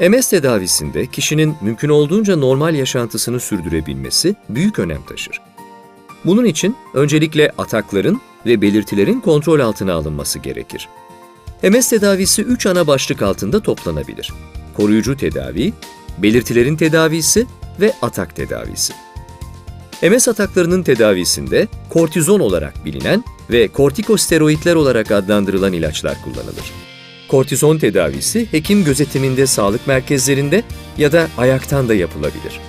MS tedavisinde kişinin mümkün olduğunca normal yaşantısını sürdürebilmesi büyük önem taşır. Bunun için öncelikle atakların ve belirtilerin kontrol altına alınması gerekir. MS tedavisi 3 ana başlık altında toplanabilir. Koruyucu tedavi, belirtilerin tedavisi ve atak tedavisi. MS ataklarının tedavisinde kortizon olarak bilinen ve kortikosteroidler olarak adlandırılan ilaçlar kullanılır. Kortizon tedavisi hekim gözetiminde sağlık merkezlerinde ya da ayaktan da yapılabilir.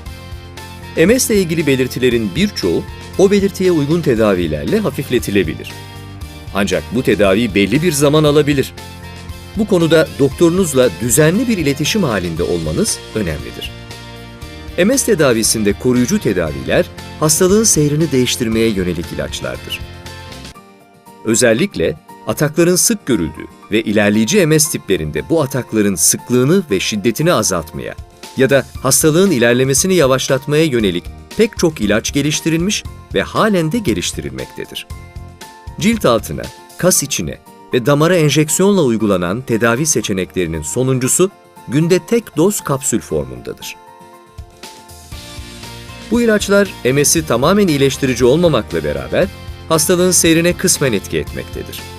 MS ile ilgili belirtilerin birçoğu o belirtiye uygun tedavilerle hafifletilebilir. Ancak bu tedavi belli bir zaman alabilir. Bu konuda doktorunuzla düzenli bir iletişim halinde olmanız önemlidir. MS tedavisinde koruyucu tedaviler hastalığın seyrini değiştirmeye yönelik ilaçlardır. Özellikle atakların sık görüldüğü ve ilerleyici MS tiplerinde bu atakların sıklığını ve şiddetini azaltmaya ya da hastalığın ilerlemesini yavaşlatmaya yönelik pek çok ilaç geliştirilmiş ve halen de geliştirilmektedir. Cilt altına, kas içine ve damara enjeksiyonla uygulanan tedavi seçeneklerinin sonuncusu günde tek doz kapsül formundadır. Bu ilaçlar MS'i tamamen iyileştirici olmamakla beraber hastalığın seyrine kısmen etki etmektedir.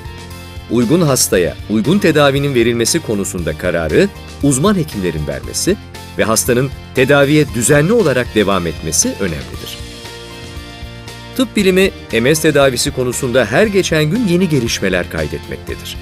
Uygun hastaya uygun tedavinin verilmesi konusunda kararı uzman hekimlerin vermesi ve hastanın tedaviye düzenli olarak devam etmesi önemlidir. Tıp bilimi MS tedavisi konusunda her geçen gün yeni gelişmeler kaydetmektedir.